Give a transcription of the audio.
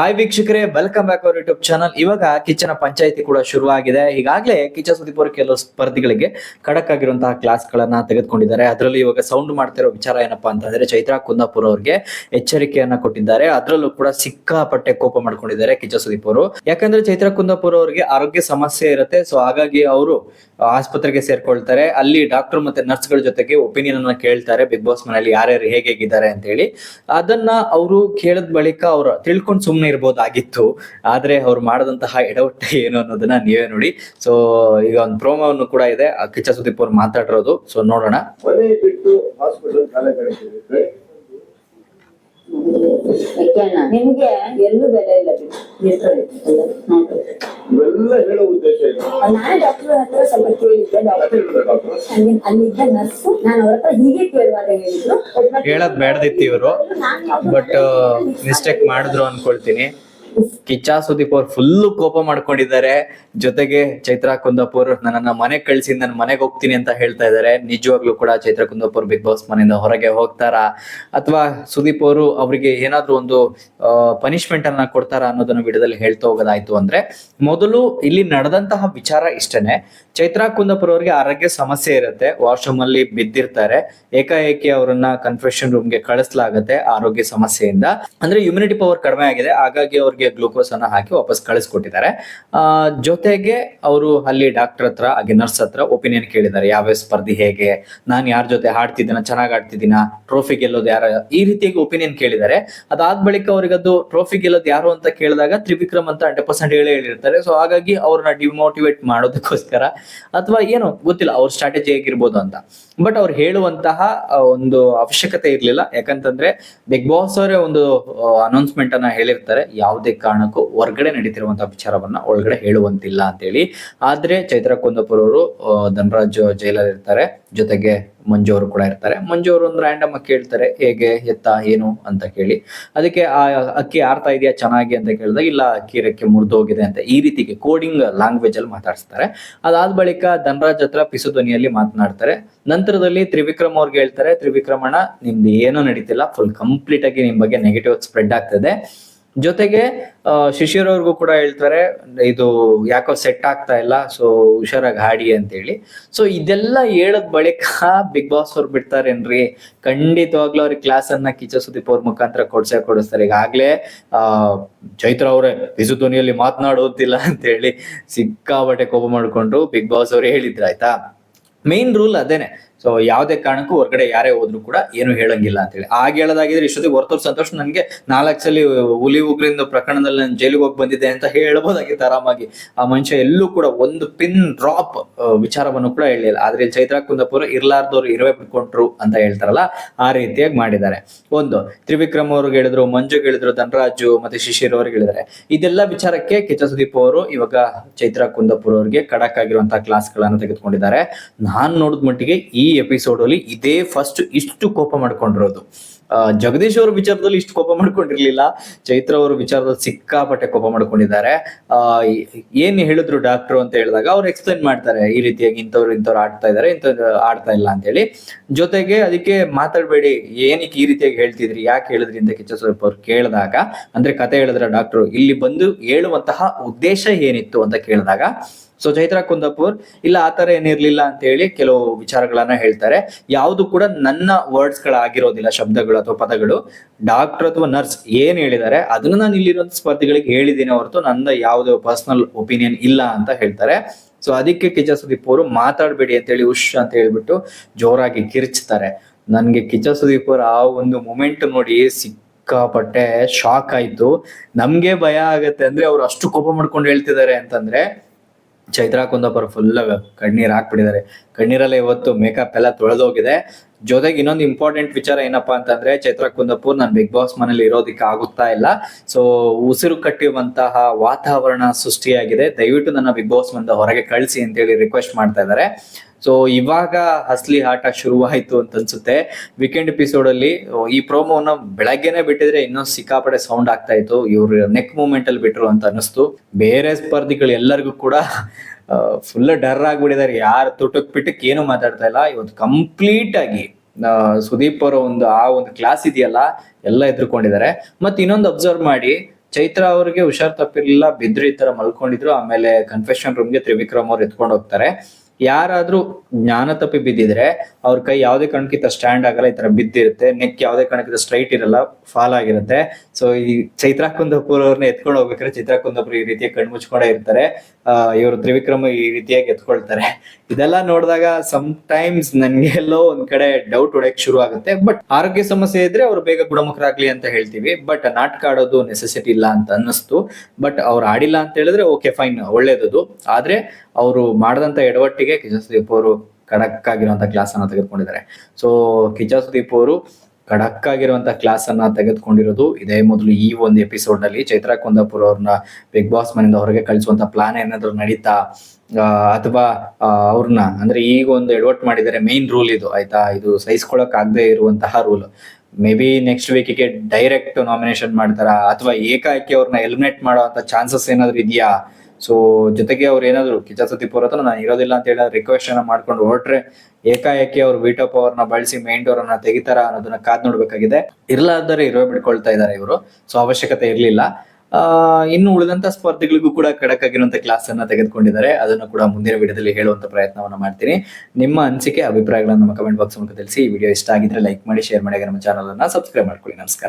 Hi ವೀಕ್ಷಕರೇ welcome back our YouTube channel ಇವಾಗ ಕಿಚನ ಪಂಚಾಯಿತಿ ಕೂಡ ಶುರುವಾಗಿದೆ. ಈಗಾಗಲೇ ಕಿಚನ್ ಸುದೀಪ್ ಕೆಲವು ಸ್ಪರ್ಧಿಗಳಿಗೆ ಖಡಕ್ ಆಗಿರುವಂತಹ ಕ್ಲಾಸ್ ಗಳನ್ನ ತೆಗೆದುಕೊಂಡಿದ್ದಾರೆ. ಅದರಲ್ಲಿ ಇವಾಗ ಸೌಂಡ್ ಮಾಡ್ತಿರೋ ವಿಚಾರ ಏನಪ್ಪಾ ಅಂತಂದ್ರೆ ಚೈತ್ರಾ ಕುಂದಾಪುರ ಅವ್ರಿಗೆ ಎಚ್ಚರಿಕೆಯನ್ನ ಕೊಟ್ಟಿದ್ದಾರೆ. ಅದರಲ್ಲೂ ಕೂಡ ಸಿಕ್ಕಾಪಟ್ಟೆ ಕೋಪ ಮಾಡ್ಕೊಂಡಿದ್ದಾರೆ ಕಿಚ ಸುದೀಪ್ ಯಾಕಂದ್ರೆ ಚೈತ್ರಾ ಕುಂದಾಪುರ ಅವರಿಗೆ ಆರೋಗ್ಯ ಸಮಸ್ಯೆ ಇರುತ್ತೆ. ಸೊ ಹಾಗಾಗಿ ಅವರು ಆಸ್ಪತ್ರೆಗೆ ಸೇರ್ಕೊಳ್ತಾರೆ. ಅಲ್ಲಿ ಡಾಕ್ಟರ್ ಮತ್ತೆ ನರ್ಸ್ಗಳ ಜೊತೆಗೆ ಒಪಿನಿಯನ್ ಅನ್ನ ಕೇಳ್ತಾರೆ. ಬಿಗ್ ಬಾಸ್ ಮನೆಯಲ್ಲಿ ಯಾರ್ಯಾರು ಹೇಗೆ ಹೇಗಿದ್ದಾರೆ ಅಂತ ಹೇಳಿ. ಅದನ್ನ ಅವರು ಕೇಳಿದ ಬಳಿಕ ಅವರು ತಿಳ್ಕೊಂಡು ಸುಮ್ಮನೆ ಇರ್ಬೋದಾಗಿತ್ತು. ಆದ್ರೆ ಅವ್ರು ಮಾಡದಂತಹ ಎಡವಟ್ಟ ಏನು ಅನ್ನೋದನ್ನ ನೀವೇ ನೋಡಿ. ಸೊ ಈಗ ಒಂದು ಪ್ರೋಮೋವನ್ನು ಕೂಡ ಇದೆ. ಕಿಚ್ಚ ಸುದೀಪ್ ಅವ್ರು ಮಾತಾಡಿರೋದು. ಸೊ ನೋಡೋಣ. ನಿಮ್ಗೆ ಎಲ್ಲೂ ಬೆಲೆ ಇಲ್ಲ ಇವೆಲ್ಲ ಹೇಳೋ ಉದ್ದೇಶ ಇಲ್ಲ ನಾನೇ ಡಾಕ್ಟರ್ ಹತ್ರ ಸ್ವಲ್ಪ ಕೇಳಿದ್ದೆ ಡಾಕ್ಟರ್ ಡಾಕ್ಟರ್ ಅಲ್ಲಿ ಅಲ್ಲಿದ್ದ ನರ್ಸ್ ನಾನು ಅವ್ರ ಹತ್ರ ಹೀಗೆ ಕೇಳುವಾಗ ಹೇಳಿದ್ರು. ಹೇಳದ್ ಬೇಡದಿತ್ತು ಇವರು. ಬಟ್ ಮಿಸ್ಟೇಕ್ ಮಾಡಿದ್ರು ಅನ್ಕೊಳ್ತೀನಿ. ಕಿಚ್ಚ ಸುದೀಪ್ ಅವ್ರು ಫುಲ್ ಕೋಪ ಮಾಡ್ಕೊಂಡಿದ್ದಾರೆ. ಜೊತೆಗೆ ಚೈತ್ರಾ ಕುಂದಾಪುರ್ ನನ್ನನ್ನ ಮನೆ ಕಳಿಸಿ ನನ್ನ ಮನೆಗೆ ಹೋಗ್ತೀನಿ ಅಂತ ಹೇಳ್ತಾ ಇದ್ದಾರೆ. ನಿಜವಾಗ್ಲೂ ಕೂಡ ಚೈತ್ರಾ ಕುಂದಾಪುರ್ ಬಿಗ್ ಬಾಸ್ ಮನೆಯಿಂದ ಹೊರಗೆ ಹೋಗ್ತಾರಾ? ಅಥವಾ ಸುದೀಪ್ ಅವರು ಅವರಿಗೆ ಏನಾದ್ರು ಒಂದು ಪನಿಷ್ಮೆಂಟ್ ಅನ್ನ ಕೊಡ್ತಾರಾ ಅನ್ನೋದನ್ನ ವಿಡಿಯೋದಲ್ಲಿ ಹೇಳ್ತಾ ಹೋಗೋದಾಯ್ತು ಅಂದ್ರೆ, ಮೊದಲು ಇಲ್ಲಿ ನಡೆದಂತಹ ವಿಚಾರ ಇಷ್ಟನೇ. ಚೈತ್ರಾ ಕುಂದಾಪುರ್ ಅವರಿಗೆ ಆರೋಗ್ಯ ಸಮಸ್ಯೆ ಇರುತ್ತೆ ವಾಶ್ರೂಮ್ ಅಲ್ಲಿ ಬಿದ್ದಿರ್ತಾರೆ. ಏಕಾಏಕಿ ಅವರನ್ನ ಕನ್ಫೆಷನ್ ರೂಮ್ಗೆ ಕಳಿಸ್ಲಾಗತ್ತೆ ಆರೋಗ್ಯ ಸಮಸ್ಯೆಯಿಂದ. ಅಂದ್ರೆ ಇಮ್ಯುನಿಟಿ ಪವರ್ ಕಡಿಮೆ ಆಗಿದೆ, ಹಾಗಾಗಿ ಅವ್ರಿಗೆ ಗ್ಲೂಕೋಸ್ ಅನ್ನ ಹಾಕಿ ವಾಪಸ್ ಕಳಿಸ್ಕೊಟ್ಟಿದ್ದಾರೆ. ಜೊತೆಗೆ ಅವರು ಅಲ್ಲಿ ಡಾಕ್ಟರ್ ಹತ್ರ, ಹಾಗೆ ನರ್ಸ್ ಹತ್ರ ಒಪಿನಿಯನ್ ಕೇಳಿದ್ದಾರೆ. ಯಾವ ಸ್ಪರ್ಧಿ ಹೇಗೆ? ನಾನು ಯಾರ ಜೊತೆ ಹಾಡ್ತಿದ್ದೀನ? ಚೆನ್ನಾಗಿ ಆಡ್ತಿದ್ದೀನ? ಟ್ರೋಫಿ ಗೆಲ್ಲೋದು ಯಾರ? ಈ ರೀತಿಯಾಗಿ ಒಪಿನಿಯನ್ ಕೇಳಿದ್ದಾರೆ. ಅದಾದ ಬಳಿಕ ಅವ್ರಿಗೆ ಅದು ಟ್ರೋಫಿ ಗೆಲ್ಲೋದು ಯಾರು ಅಂತ ಕೇಳಿದಾಗ ತ್ರಿವಿಕ್ರಮ್ ಅಂತ ಹಂಡ್ರೆಡ್ ಪರ್ಸೆಂಟ್ ಹೇಳಿ ಹೇಳಿರ್ತಾರೆ. ಸೊ ಹಾಗಾಗಿ ಅವ್ರನ್ನ ಡಿಮೋಟಿವೇಟ್ ಮಾಡೋದಕ್ಕೋಸ್ಕರ ಅಥವಾ ಏನು ಗೊತ್ತಿಲ್ಲ, ಅವ್ರ ಸ್ಟ್ರಾಟಜಿ ಹೇಗಿರ್ಬೋದು ಅಂತ. ಬಟ್ ಅವ್ರು ಹೇಳುವಂತಹ ಒಂದು ಅವಶ್ಯಕತೆ ಇರ್ಲಿಲ್ಲ. ಯಾಕಂತಂದ್ರೆ ಬಿಗ್ ಬಾಸ್ ಅವರೇ ಒಂದು ಅನೌನ್ಸ್ಮೆಂಟ್ ಅನ್ನ ಹೇಳಿರ್ತಾರೆ. ಯಾವುದೇ ಕಾರಣಕ್ಕೂ ಹೊರಗಡೆ ನಡೀತಿರುವಂತಹ ವಿಚಾರವನ್ನ ಒಳಗಡೆ ಹೇಳುವಂತಿಲ್ಲ ಅಂತೇಳಿ. ಆದ್ರೆ ಚೈತ್ರ ಕುಂದಪುರ ಅವರು ಧನರಾಜ್ ಜೈಲಲ್ಲಿ ಇರ್ತಾರೆ. ಜೊತೆಗೆ ಮಂಜು ಅವರು ಕೂಡ ಇರ್ತಾರೆ. ಮಂಜು ಅವರು ಒಂದು ರ್ಯಾಂಡಮ್ ಆಗಿ ಹೇಳ್ತಾರೆ ಹೇಗೆ ಎತ್ತ, ಏನು ಅಂತ ಕೇಳಿ. ಅದಕ್ಕೆ ಆ, ಅಕ್ಕಿ ಆರ್ತಾ ಇದೆಯಾ, ಚೆನ್ನಾಗಿ ಅಂತ ಕೇಳಿದಾಗ, ಇಲ್ಲ, ಅಕ್ಕಿ ರೆಕ್ಕೆ ಮುರಿದೋಗಿದೆ ಅಂತ ಈ ರೀತಿಗೆ ಕೋಡಿಂಗ್ ಲ್ಯಾಂಗ್ವೇಜ್ ಅಲ್ಲಿ ಮಾತಾಡಿಸ್ತಾರೆ. ಅದಾದ ಬಳಿಕ ಧನರಾಜ್ ಹತ್ರ ಪಿಸು ಧ್ವನಿಯಲ್ಲಿ ಮಾತನಾಡ್ತಾರೆ. ನಂತರದಲ್ಲಿ ತ್ರಿವಿಕ್ರಮ್ ಅವ್ರಿಗೆ ಹೇಳ್ತಾರೆ ತ್ರಿವಿಕ್ರಮಣ ನಿಮ್ದು ಏನೂ ನಡೀತಿಲ್ಲ. ಫುಲ್ ಕಂಪ್ಲೀಟ್ ಆಗಿ ನಿಮ್ ಬಗ್ಗೆ ನೆಗೆಟಿವ್ ಸ್ಪ್ರೆಡ್ ಆಗ್ತದೆ. ಜೊತೆಗೆ ಶಿಶಿರ್ ಅವ್ರಿಗೂ ಕೂಡ ಹೇಳ್ತಾರೆ, ಇದು ಯಾಕೋ ಸೆಟ್ ಆಗ್ತಾ ಇಲ್ಲ ಸೊ ಹುಷಾರಾಗಿ ಹಾಡಿ ಅಂತೇಳಿ. ಸೊ ಇದೆಲ್ಲ ಹೇಳದ್ ಬಳಿಕ ಬಿಗ್ ಬಾಸ್ ಅವ್ರು ಬಿಡ್ತಾರೇನ್ರಿ? ಖಂಡಿತವಾಗ್ಲೂ ಅವ್ರಿಗೆ ಕ್ಲಾಸ್ ಅನ್ನ ಕಿಚ ಸುದೀಪ್ ಅವ್ರ ಮುಖಾಂತರ ಕೊಡ್ಸೇ ಕೊಡಿಸ್ತಾರೆ. ಈಗಾಗ್ಲೇ, ಆ, ಚೈತ್ರ ಅವರೇ ಬಿಸು ಧ್ವನಿಯಲ್ಲಿ ಮಾತನಾಡೋದಿಲ್ಲ ಅಂತ ಹೇಳಿ ಸಿಕ್ಕಾಬಟ್ಟೆ ಕೋಪ ಮಾಡ್ಕೊಂಡು ಬಿಗ್ ಬಾಸ್ ಅವ್ರು ಹೇಳಿದ್ರು, ಆಯ್ತಾ? ಮೇನ್ ರೂಲ್ ಅದೇನೆ. ಸೊ ಯಾವುದೇ ಕಾರಣಕ್ಕೂ ಹೊರಗಡೆ ಯಾರೇ ಹೋದ್ರು ಕೂಡ ಏನು ಹೇಳಂಗಿಲ್ಲ ಅಂತೇಳಿ. ಆಗ ಹೇಳೋದಾಗಿದ್ರೆ ಇಷ್ಟೊತ್ತಿಗೆ ಹೊರತೂರ್ ಸಂತೋಷ ನನಗೆ ನಾಲ್ಕು ಸಲ ಹುಲಿ ಉಗ್ರಿಂದ ಪ್ರಕರಣದಲ್ಲಿ ನಾನು ಜೈಲಿಗೆ ಹೋಗಿ ಬಂದಿದ್ದೆ ಅಂತ ಹೇಳ್ಬೋದಾಗಿತ್ತು ಆರಾಮಾಗಿ. ಆ ಮನುಷ್ಯ ಎಲ್ಲೂ ಕೂಡ ಒಂದು ಪಿನ್ ಡ್ರಾಪ್ ವಿಚಾರವನ್ನು ಕೂಡ ಹೇಳಿಲ್ಲ ಆದ್ರೆ ಚೈತ್ರ ಕುಂದಪುರ ಇರ್ಲಾರ್ದವ್ರು ಇರುವೆ ಬಿಟ್ಕೊಂಡ್ರು ಅಂತ ಹೇಳ್ತಾರಲ್ಲ, ಆ ರೀತಿಯಾಗಿ ಮಾಡಿದ್ದಾರೆ. ಒಂದು, ತ್ರಿವಿಕ್ರಮ್ ಅವ್ರಿಗೆ ಹೇಳಿದ್ರು ಮಂಜು ಹೇಳಿದ್ರು, ಧನರಾಜು ಮತ್ತೆ ಶಿಶಿರ್ ಅವ್ರಿಗೆ ಹೇಳಿದ್ದಾರೆ. ಇದೆಲ್ಲ ವಿಚಾರಕ್ಕೆ ಕಿಚ್ಚ ಸುದೀಪ್ ಅವರು ಇವಾಗ ಚೈತ್ರಾ ಕುಂದಪುರ ಅವ್ರಿಗೆ ಖಡಕ್ ಆಗಿರುವಂತಹ ಕ್ಲಾಸ್ ಗಳನ್ನ ತೆಗೆದುಕೊಂಡಿದ್ದಾರೆ. ನಾನು ನೋಡಿದ ಮಟ್ಟಿಗೆ ಈ ಎಪಿಸೋಡ್ ಅಲ್ಲಿ ಇದೇ ಫಸ್ಟ್ ಇಷ್ಟು ಕೋಪ ಮಾಡ್ಕೊಂಡಿರೋದು. ಜಗದೀಶ್ ಅವ್ರ ವಿಚಾರದಲ್ಲಿ ಇಷ್ಟು ಕೋಪ ಮಾಡ್ಕೊಂಡಿರ್ಲಿಲ್ಲ. ಚೈತ್ರ ಅವ್ರ ವಿಚಾರದಲ್ಲಿ ಸಿಕ್ಕಾಪಟ್ಟೆ ಕೋಪ ಮಾಡ್ಕೊಂಡಿದ್ದಾರೆ. ಏನ್ ಹೇಳಿದ್ರು ಡಾಕ್ಟರ್ ಅಂತ ಹೇಳಿದಾಗ ಅವ್ರು ಎಕ್ಸ್ಪ್ಲೈನ್ ಮಾಡ್ತಾರೆ, ಈ ರೀತಿಯಾಗಿ ಇಂಥವ್ರು ಇಂಥವ್ರು ಆಡ್ತಾ ಇದಾರೆ ಇಂಥವ್ರು ಆಡ್ತಾ ಇಲ್ಲ ಅಂತ ಹೇಳಿ. ಜೊತೆಗೆ ಅದಕ್ಕೆ ಮಾತಾಡ್ಬೇಡಿ, ಏನಕ್ಕೆ ಈ ರೀತಿಯಾಗಿ ಹೇಳ್ತಿದ್ರಿ, ಯಾಕೆ ಹೇಳಿದ್ರಿ ಅಂತ ಕಿಚ್ಚ ಸ್ವಲ್ಪ ಅವ್ರು ಕೇಳಿದಾಗ, ಅಂದ್ರೆ ಕತೆ ಹೇಳಿದ್ರ ಡಾಕ್ಟರ್, ಇಲ್ಲಿ ಬಂದು ಹೇಳುವಂತಹ ಉದ್ದೇಶ ಏನಿತ್ತು ಅಂತ ಕೇಳಿದಾಗ, ಸೊ ಚೈತ್ರ ಕುಂದಾಪುರ್, ಇಲ್ಲ ಆತರ ಏನಿರ್ಲಿಲ್ಲ ಅಂತ ಹೇಳಿ ಕೆಲವು ವಿಚಾರಗಳನ್ನ ಹೇಳ್ತಾರೆ. ಯಾವುದು ಕೂಡ ನನ್ನ ವರ್ಡ್ಸ್ ಗಳಾಗಿರೋದಿಲ್ಲ, ಶಬ್ದಗಳು ಅಥವಾ ಪದಗಳು ಡಾಕ್ಟರ್ ಅಥವಾ ನರ್ಸ್ ಏನ್ ಹೇಳಿದ್ದಾರೆ, ಅದನ್ನ ನಾನು ಇಲ್ಲಿರುವಂತ ಸ್ಪರ್ಧಿಗಳಿಗೆ ಹೇಳಿದ್ದೀನಿ ಹೊರತು ನನ್ನ ಯಾವುದೇ ಪರ್ಸನಲ್ ಒಪಿನಿಯನ್ ಇಲ್ಲ ಅಂತ ಹೇಳ್ತಾರೆ. ಸೊ ಅದಕ್ಕೆ ಕಿಚ ಸುದೀಪ್ ಅವರು ಮಾತಾಡ್ಬೇಡಿ ಅಂತ ಹೇಳಿ ಉಶ್ ಅಂತ ಹೇಳ್ಬಿಟ್ಟು ಜೋರಾಗಿ ಕಿರ್ಚ್ತಾರೆ. ನನ್ಗೆ ಕಿಚ ಸುದೀಪ್ ಅವರ ಆ ಒಂದು ಮೂಮೆಂಟ್ ನೋಡಿ ಸಿಕ್ಕಾಪಟ್ಟೆ ಶಾಕ್ ಆಯ್ತು. ನಮ್ಗೆ ಭಯ ಆಗತ್ತೆ ಅಂದ್ರೆ ಅವ್ರು ಅಷ್ಟು ಕೋಪ ಮಾಡ್ಕೊಂಡು ಹೇಳ್ತಿದ್ದಾರೆ ಅಂತಂದ್ರೆ ಚೈತ್ರಾ ಕುಂದಾಪುರ ಫುಲ್ ಕಣ್ಣೀರ್ ಹಾಕ್ಬಿಟ್ಟಿದ್ದಾರೆ. ಕಣ್ಣೀರಲ್ಲೇ ಇವತ್ತು ಮೇಕಪ್ ಎಲ್ಲ ತೊಳೆದೋಗಿದೆ. ಜೊತೆಗೆ ಇನ್ನೊಂದು ಇಂಪಾರ್ಟೆಂಟ್ ವಿಚಾರ ಏನಪ್ಪಾ ಅಂತಂದ್ರೆ ಚೈತ್ರಾ ಕುಂದಾಪುರ್ ನಾನು ಬಿಗ್ ಬಾಸ್ ಮನೇಲಿ ಇರೋದಕ್ಕೆ ಆಗುತ್ತಾ ಇಲ್ಲ. ಸೊ ಉಸಿರು ಕಟ್ಟಿರುವಂತಹ ವಾತಾವರಣ ಸೃಷ್ಟಿಯಾಗಿದೆ. ದಯವಿಟ್ಟು ನನ್ನ ಬಿಗ್ ಬಾಸ್ ಮನೆಯಿಂದ ಹೊರಗೆ ಕಳಿಸಿ ಅಂತೇಳಿ ರಿಕ್ವೆಸ್ಟ್ ಮಾಡ್ತಾ ಇದ್ದಾರೆ. ಸೊ ಇವಾಗ ಅಸ್ಲಿ ಆಟ ಶುರುವಾಯ್ತು ಅಂತ ಅನ್ಸುತ್ತೆ. ವೀಕೆಂಡ್ ಎಪಿಸೋಡ್ ಅಲ್ಲಿ ಈ ಪ್ರೋಮೋನ ಬೆಳಗ್ಗೆನೆ ಬಿಟ್ಟಿದ್ರೆ ಇನ್ನೂ ಸಿಕ್ಕಾಪಡೆ ಸೌಂಡ್ ಆಗ್ತಾ ಇತ್ತು. ಇವ್ರ ನೆಕ್ ಮೂಮೆಂಟ್ ಅಲ್ಲಿ ಬಿಟ್ರು ಅಂತ ಅನಿಸ್ತು ಬೇರೆ ಸ್ಪರ್ಧಿಗಳು ಎಲ್ಲರಿಗೂ ಕೂಡ ಫುಲ್ ಡರ್ ಆಗ್ಬಿಟ್ಟಿದ್ದಾರೆ. ಯಾರು ತುಟಕ್ ಪಿಟಕ್ ಏನು ಮಾತಾಡ್ತಾ ಇಲ್ಲ. ಇವತ್ತು ಕಂಪ್ಲೀಟ್ ಆಗಿ ಸುದೀಪ್ ಅವರ ಒಂದು, ಆ ಒಂದು ಕ್ಲಾಸ್ ಇದೆಯಲ್ಲ, ಎಲ್ಲ ಎದುರ್ಕೊಂಡಿದ್ದಾರೆ. ಮತ್ತೆ ಇನ್ನೊಂದು ಅಬ್ಸರ್ವ್ ಮಾಡಿ, ಚೈತ್ರ ಅವ್ರಿಗೆ ಹುಷಾರ್ ತಪ್ಪಿರ್ಲಿಲ್ಲ, ಬಿದ್ರು ಈ ತರ ಮಲ್ಕೊಂಡಿದ್ರು. ಆಮೇಲೆ ಕನ್ಫೆಷನ್ ರೂಮ್ಗೆ ತ್ರಿವಿಕ್ರಮ್ ಅವ್ರು ಎತ್ಕೊಂಡು ಹೋಗ್ತಾರೆ. ಯಾರಾದ್ರೂ ಜ್ಞಾನ ತಪ್ಪಿ ಬಿದ್ದಿದ್ರೆ ಅವ್ರ ಕೈ ಯಾವುದೇ ಕಣಕ್ಕಿಂತ ಸ್ಟ್ಯಾಂಡ್ ಆಗಲ್ಲ, ಈ ತರ ಬಿದ್ದಿರುತ್ತೆ ನೆಕ್ ಯಾವುದೇ ಕಣಕ್ಕಿಂತ ಸ್ಟ್ರೈಟ್ ಇರಲ್ಲ ಫಾಲ್ ಆಗಿರುತ್ತೆ. ಸೊ ಈ ಚೈತ್ರಾ ಕುಂದಪುರ್ ಅವ್ರನ್ನ ಎತ್ಕೊಂಡು ಹೋಗ್ಬೇಕಾದ್ರೆ ಚೈತ್ರಾ ಕುಂದಪುರ್ ಈ ರೀತಿಯ ಕಣ್ ಮುಚ್ಕೊಂಡೇ ಇರ್ತಾರೆ. ಇವರು ತ್ರಿವಿಕ್ರಮ ಈ ರೀತಿಯಾಗಿ ಎತ್ಕೊಳ್ತಾರೆ. ಇದೆಲ್ಲ ನೋಡಿದಾಗ ಸಮ್ ಟೈಮ್ಸ್ ನನ್ಗೆ ಎಲ್ಲೋ ಒಂದ್ ಕಡೆ ಡೌಟ್ ಹೊಡೆಯಕ್ ಶುರು ಆಗುತ್ತೆ. ಬಟ್ ಆರೋಗ್ಯ ಸಮಸ್ಯೆ ಇದ್ರೆ ಅವ್ರು ಬೇಗ ಗುಣಮುಖರಾಗ್ಲಿ ಅಂತ ಹೇಳ್ತೀವಿ. ಬಟ್ ನಾಟಕ ಆಡೋದು ನೆಸೆಸಿಟಿ ಇಲ್ಲ ಅಂತ ಅನ್ನಿಸ್ತು. ಬಟ್ ಅವ್ರು ಆಡಿಲ್ಲ ಅಂತ ಹೇಳಿದ್ರೆ ಓಕೆ ಫೈನ್ ಒಳ್ಳೇದದು. ಆದ್ರೆ ಅವರು ಮಾಡಿದಂತ ಎಡವಟ್ಟಿಗೆ ಕಿಜಾಸುದೀಪ್ ಸುದೀಪ್ ಅವರು ಖಡಕ್ ಆಗಿರುವಂತ ಕ್ಲಾಸ್ ಅನ್ನ ತೆಗೆದುಕೊಂಡಿದ್ದಾರೆ. ಸೊ ಕಿಜಾಸುದೀಪ್ ಸುದೀಪ್ ಅವರು ಖಡಕ್ ಆಗಿರುವಂತ ಕ್ಲಾಸ್ ಅನ್ನ ತೆಗೆದುಕೊಂಡಿರೋದು ಇದೇ ಮೊದಲು ಈ ಒಂದು ಎಪಿಸೋಡ್ನಲ್ಲಿ. ಚೈತ್ರಾ ಕುಂದಾಪುರ್ ಅವ್ರನ್ನ ಬಿಗ್ ಬಾಸ್ ಮನೆಯಿಂದ ಹೊರಗೆ ಕಳಿಸುವಂತ ಪ್ಲಾನ್ ಏನಾದ್ರು ನಡೀತಾ ಅಥವಾ ಅವ್ರನ್ನ, ಅಂದ್ರೆ ಈಗ ಒಂದು ಎಡವಟ್ ಮಾಡಿದರೆ ಮೇನ್ ರೂಲ್ ಇದು, ಆಯ್ತಾ? ಇದು ಸಹಿಸ್ಕೊಳಕ್ ಆಗದೆ ಇರುವಂತಹ ರೂಲ್ ಮೇ ಬಿ ನೆಕ್ಸ್ಟ್ ವೀಕಿಗೆ ಡೈರೆಕ್ಟ್ ನಾಮಿನೇಷನ್ ಮಾಡ್ತಾರಾ? ಅಥವಾ ಏಕಾಏಕಿ ಅವ್ರನ್ನ ಎಲಿಮಿನೇಟ್ ಮಾಡುವಂತ ಚಾನ್ಸಸ್ ಏನಾದ್ರು ಇದೆಯಾ? ಸೊ ಜೊತೆಗೆ ಅವ್ರು ಏನಾದ್ರು ಅವ್ರ ಹತ್ರ ನಾನು ಇರೋದಿಲ್ಲ ಅಂತ ಹೇಳಿ ರಿಕ್ವೆಸ್ಟ್ ಅನ್ನ ಮಾಡ್ಕೊಂಡು ಹೊರಟ್ರೆ ಏಕಾಏಕಿ ಅವ್ರು ವೀಟೋ ಪವರ್ನ ಬಳಸಿ ಮೈನ್ ಡೋರ್ ಅನ್ನ ತೆಗಿತಾರ ಅನ್ನೋದನ್ನ ಕಾದ್ ನೋಡ್ಬೇಕಾಗಿದೆ. ಇರ್ಲಾರ್ದರೆ ಇರೋ ಬಿಡ್ಕೊಳ್ತಾ ಇದ್ದಾರೆ ಇವರು. ಸೊ ಅವಶ್ಯಕತೆ ಇರ್ಲಿಲ್ಲ. ಇನ್ನು ಉಳಿದಂತ ಸ್ಪರ್ಧಿಗಳಿಗೂ ಕೂಡ ಖಡಕ್ ಆಗಿರುವಂತ ಕ್ಲಾಸ್ ಅನ್ನ ತೆಗೆದುಕೊಂಡಿದ್ದಾರೆ. ಅದನ್ನು ಕೂಡ ಮುಂದಿನ ವಿಡಿಯೋದಲ್ಲಿ ಹೇಳುವಂತ ಪ್ರಯತ್ನವನ್ನ ಮಾಡ್ತೀನಿ. ನಿಮ್ಮ ಅನಿಸಿಕೆ, ಅಭಿಪ್ರಾಯಗಳನ್ನು ನಮ್ಮ ಕಮೆಂಟ್ ಬಾಕ್ಸ್ ಮೂಲಕ ತಿಳಿಸಿ. ಈ ವಿಡಿಯೋ ಇಷ್ಟ ಆಗಿದ್ರೆ ಲೈಕ್ ಮಾಡಿ ಶೇರ್ ಮಾಡಿ ನಮ್ಮ ಚಾನಲ್ ಅನ್ನ ಸಬ್ಸ್ಕ್ರೈಬ್ ಮಾಡ್ಕೊಳ್ಳಿ. ನಮಸ್ಕಾರ.